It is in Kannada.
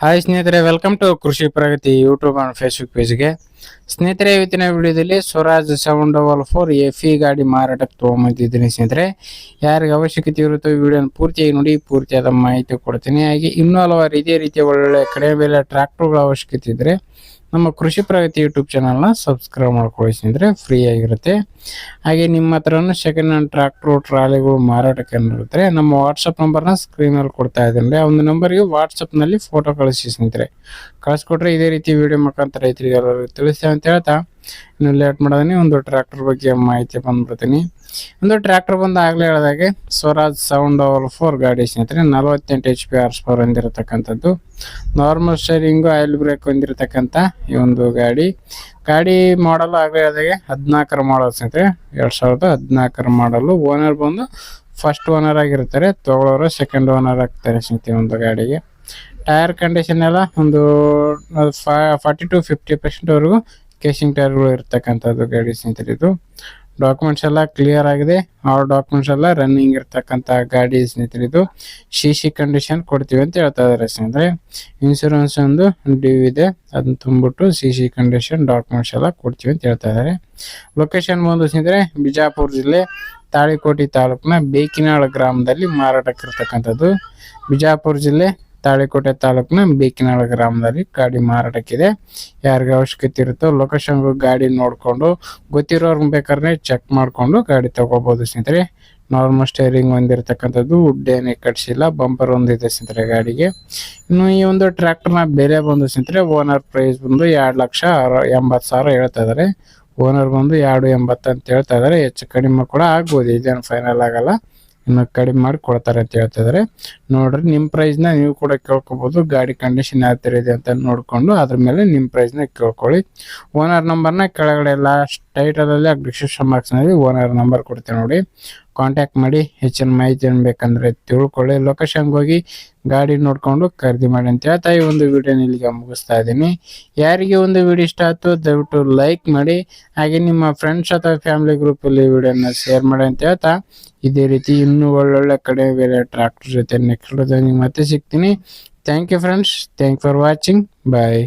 ಹಾಯ್ ಸ್ನೇಹಿತರೆ welcome to Krishi Pragati YouTube and Facebook ಪೇಜ್ಗೆ ಸ್ನೇಹಿತರೆ, ಇವತ್ತಿನ ವಿಡಿಯೋದಲ್ಲಿ Swaraj seven double four F E ಗಾಡಿ ಮಾರಾಟಕ್ಕೆ ತೊಗೊಂಬಂದಿದ್ದೀನಿ ಸ್ನೇಹಿತರೆ. ಯಾರಿಗೆ ಅವಶ್ಯಕತೆ ಇರುತ್ತೋ ವಿಡಿಯೋನ ಪೂರ್ತಿಯಾಗಿ ನೋಡಿ, ಪೂರ್ತಿಯಾದ ಮಾಹಿತಿ ಕೊಡ್ತೀನಿ. ಹಾಗೆ ಇನ್ನೂ ಹಲವಾರು ಇದೇ ರೀತಿಯ ಒಳ್ಳೊಳ್ಳೆ ಕಡಿಮೆ ಬೆಲೆ ಟ್ರ್ಯಾಕ್ಟರ್ಗಳ ಅವಶ್ಯಕತೆ ಇದ್ದರೆ ನಮ್ಮ ಕೃಷಿ ಪ್ರಗತಿ ಯೂಟ್ಯೂಬ್ ಚಾನಲ್ನ ಸಬ್ಸ್ಕ್ರೈಬ್ ಮಾಡ್ಕೊಳ್ಳಿ ಸ್ನೇಹಿತರೆ ಫ್ರೀ ಆಗಿರುತ್ತೆ. ಹಾಗೆ ನಿಮ್ಮ ಹತ್ರನೂ ಸೆಕೆಂಡ್ ಹ್ಯಾಂಡ್ ಟ್ರ್ಯಾಕ್ಟ್ರು ಟ್ರಾಲಿಗಳು ಮಾರಾಟಕ್ಕೆ ಇರುತ್ತೆ ನಮ್ಮ ವಾಟ್ಸಪ್ ನಂಬರ್ನ ಸ್ಕ್ರೀನಲ್ಲಿ ಕೊಡ್ತಾ ಇದ್ದೀನಿ ಆ ಒಂದು ನಂಬರ್ಗೆ ವಾಟ್ಸಪ್ನಲ್ಲಿ ಫೋಟೋ ಕಳಿಸಿ ಸ್ನೇಹಿತರೆ. ಕಳಿಸ್ಕೊಟ್ರೆ ಇದೇ ರೀತಿ ವಿಡಿಯೋ ಮುಖಾಂತರ ರೈತರಿಗೆ ಎಲ್ಲರಿಗೂ ತಿಳಿಸ್ತೇವೆ ಅಂತ ಹೇಳ್ತಾ. ಇನ್ನು ಲೇಟ್ ಮಾಡೋದನ್ನೇ ಒಂದು ಟ್ರ್ಯಾಕ್ಟರ್ ಬಗ್ಗೆ ಮಾಹಿತಿ ಬಂದ್ಬಿಡ್ತೀನಿ. ಒಂದು ಟ್ರ್ಯಾಕ್ಟರ್ ಬಂದು ಆಗಲೇ ಹೇಳಿದಾಗೆ, ಸ್ವರಾಜ್ ಸೆವೆನ್ ಡಬಲ್ ಫೋರ್ ಗಾಡಿ ಸ್ನೇಹಿತರೆ, ನಲವತ್ತೆಂಟು ಎಚ್ ಪಿ ಆರ್ಸ್ ಫೋರ್ ಹೊಂದಿರತಕ್ಕಂಥದ್ದು. ನಾರ್ಮಲ್ ಸ್ಟೇರಿಂಗು ಆಯಿಲ್ ಬ್ರೇಕ್ ಹೊಂದಿರತಕ್ಕಂಥ ಈ ಒಂದು ಗಾಡಿ. ಗಾಡಿ ಮಾಡಲು ಆಗಲೇ ಹೇಳಿದಾಗೆ, ಹದಿನಾಲ್ಕರ ಮಾಡಲ್ ಸ್ನೇಹಿತರೆ. ಎರಡು ಸಾವಿರದ ಹದಿನಾಲ್ಕರ ಮಾಡಲು ಓನರ್ ಬಂದು ಫಸ್ಟ್ ಓನರ್ ಆಗಿರ್ತಾರೆ ತೊಗೊಳೋರು ಸೆಕೆಂಡ್ ಓನರ್ ಆಗ್ತಾರೆ ಸ್ನೇಹಿತರೆ ಒಂದು ಗಾಡಿಗೆ. ಟೈರ್ ಕಂಡೀಷನ್ ಎಲ್ಲ ಒಂದು ಫಾರ್ಟಿ ಟು ಫಿಫ್ಟಿ ಪರ್ಸೆಂಟ್ವರೆಗೂ ಕೇಸಿಂಗ್ ಟೈರ್ಗಳು ಇರ್ತಕ್ಕಂಥದ್ದು ಗಾಡಿ ಸ್ನೇಹಿತರಿದು ಡಾಕ್ಯುಮೆಂಟ್ಸ್ ಎಲ್ಲ ಕ್ಲಿಯರ್ ಆಗಿದೆ. ಆ ಡಾಕ್ಯುಮೆಂಟ್ಸ್ ಎಲ್ಲ ರನ್ನಿಂಗ್ ಇರ್ತಕ್ಕಂಥ ಗಾಡಿ ಸ್ನೇಹಿತರಿದು ಸಿ ಸಿ ಕಂಡೀಷನ್ ಕೊಡ್ತೀವಿ ಅಂತ ಹೇಳ್ತಾ ಇದ್ದಾರೆ ಸ್ನೇಹಿತರೆ. ಇನ್ಶೂರೆನ್ಸ್ ಒಂದು ಡ್ಯೂ ಇದೆ. ಅದನ್ನ ತುಂಬಿಟ್ಟು ಸಿ ಸಿ ಕಂಡೀಷನ್ ಡಾಕ್ಯುಮೆಂಟ್ಸ್ ಎಲ್ಲ ಕೊಡ್ತೀವಿ ಅಂತ ಹೇಳ್ತಾ ಇದ್ದಾರೆ ಲೊಕೇಶನ್ ಬಂದು ಸ್ನೇಹಿತರೆ, ಬಿಜಾಪುರ ಜಿಲ್ಲೆ, ತಾಳಿಕೋಟಿ ತಾಲೂಕಿನ ಬೇಕಿನಾಳ ಗ್ರಾಮದಲ್ಲಿ ಮಾರಾಟಕ್ಕಿರ್ತಕ್ಕಂಥದ್ದು. ಬಿಜಾಪುರ ಜಿಲ್ಲೆ ತಾಳಿಕೋಟೆ ತಾಲೂಕಿನ ಬೇಕಿನಾಳ ಗ್ರಾಮದಲ್ಲಿ ಗಾಡಿ ಮಾರಾಟಕ್ಕಿದೆ. ಯಾರಿಗೆ ಅವಶ್ಯಕತೆ ಇರುತ್ತೋ ಲೊಕೇಶನ್ ಗಾಡಿ ನೋಡಿಕೊಂಡು, ಗೊತ್ತಿರೋರ್ಗೆ ಬೇಕಾದ್ರೆ ಚೆಕ್ ಮಾಡಿಕೊಂಡು ಗಾಡಿ ತೊಗೋಬೋದು ಸ್ನೇಹಿತರೆ. ನಾರ್ಮಲ್ ಸ್ಟೇರಿಂಗ್ ಹೊಂದಿರತಕ್ಕಂಥದ್ದು ವುಡ್ ಏನೇ ಕಟ್ಸಿಲ್ಲ ಬಂಪರ್ ಒಂದಿದೆ ಸ್ನೇಹಿತರೆ ಗಾಡಿಗೆ. ಇನ್ನು ಈ ಒಂದು ಟ್ರ್ಯಾಕ್ಟರ್ನ ಬೆಲೆ ಬಂದು ಸ್ನೇಹಿತರೆ ಓನರ್ ಪ್ರೈಸ್ ಬಂದು ಎರಡು ಲಕ್ಷ ಎಂಬತ್ತು ಸಾವಿರ ಹೇಳ್ತಾ ಇದ್ದಾರೆ ಓನರ್ ಬಂದು ಎರಡು ಎಂಬತ್ತು ಅಂತ ಹೇಳ್ತಾ ಇದ್ದಾರೆ ಹೆಚ್ಚು ಕಡಿಮೆ ಕೂಡ ಆಗ್ಬೋದು, ಇದೇನು ಫೈನಲ್ ಆಗಲ್ಲ. ಇನ್ನು ಕಡಿಮೆ ಮಾಡಿ ಕೊಡ್ತಾರೆ ಅಂತ ಹೇಳ್ತಿದ್ದಾರೆ ನೋಡ್ರಿ ನಿಮ್ಮ ಪ್ರೈಸ್ನ ನೀವು ಕೂಡ ಕೇಳ್ಕೊಬೋದು. ಗಾಡಿ ಕಂಡೀಷನ್ ಯಾವ ಥರ ಇದೆ ಅಂತ ನೋಡಿಕೊಂಡು ಅದ್ರ ಮೇಲೆ ನಿಮ್ಮ ಪ್ರೈಸ್ನ ಕೇಳ್ಕೊಳ್ಳಿ. ಓನರ್ ನಂಬರ್ನ ಕೆಳಗಡೆ ಲಾಸ್ಟ್ ಟೈಟಲಲ್ಲಿ ಡಿಸ್ಕ್ರಿಪ್ಷನ್ ಬಾಕ್ಸ್ನಲ್ಲಿ ಓನರ್ ನಂಬರ್ ಕೊಡ್ತೇವೆ ನೋಡಿ. ಕಾಂಟ್ಯಾಕ್ಟ್ ಮಾಡಿ ಹೆಚ್ಚಿನ ಮಾಹಿತಿ ಬೇಕಂದರೆ ತಿಳ್ಕೊಳ್ಳಿ. ಲೊಕೇಶನ್ಗೆ ಹೋಗಿ ಗಾಡಿ ನೋಡಿಕೊಂಡು ಖರೀದಿ ಮಾಡಿ ಅಂತ ಹೇಳ್ತಾ ಈ ಒಂದು ವಿಡಿಯೋನ ಇಲ್ಲಿಗೆ ಮುಗಿಸ್ತಾ ಇದ್ದೀನಿ. ಯಾರಿಗೆ ಒಂದು ವಿಡಿಯೋ ಇಷ್ಟ ಆಯಿತು ದಯವಿಟ್ಟು ಲೈಕ್ ಮಾಡಿ. ಹಾಗೆ ನಿಮ್ಮ ಫ್ರೆಂಡ್ಸ್ ಅಥವಾ ಫ್ಯಾಮಿಲಿ ಗ್ರೂಪಲ್ಲಿ ವಿಡಿಯೋನ ಶೇರ್ ಮಾಡಿ ಅಂತ ಹೇಳ್ತಾ ಇದೇ ರೀತಿ ಇನ್ನೂ ಒಳ್ಳೊಳ್ಳೆ ಕಡೆ ಬೇರೆ ಟ್ರಾಕ್ಟರ್ ಜೊತೆ ನೆಕ್ಸ್ಟ್ ಮತ್ತೆ ಸಿಗ್ತೀನಿ. Thank you friends thank for watching bye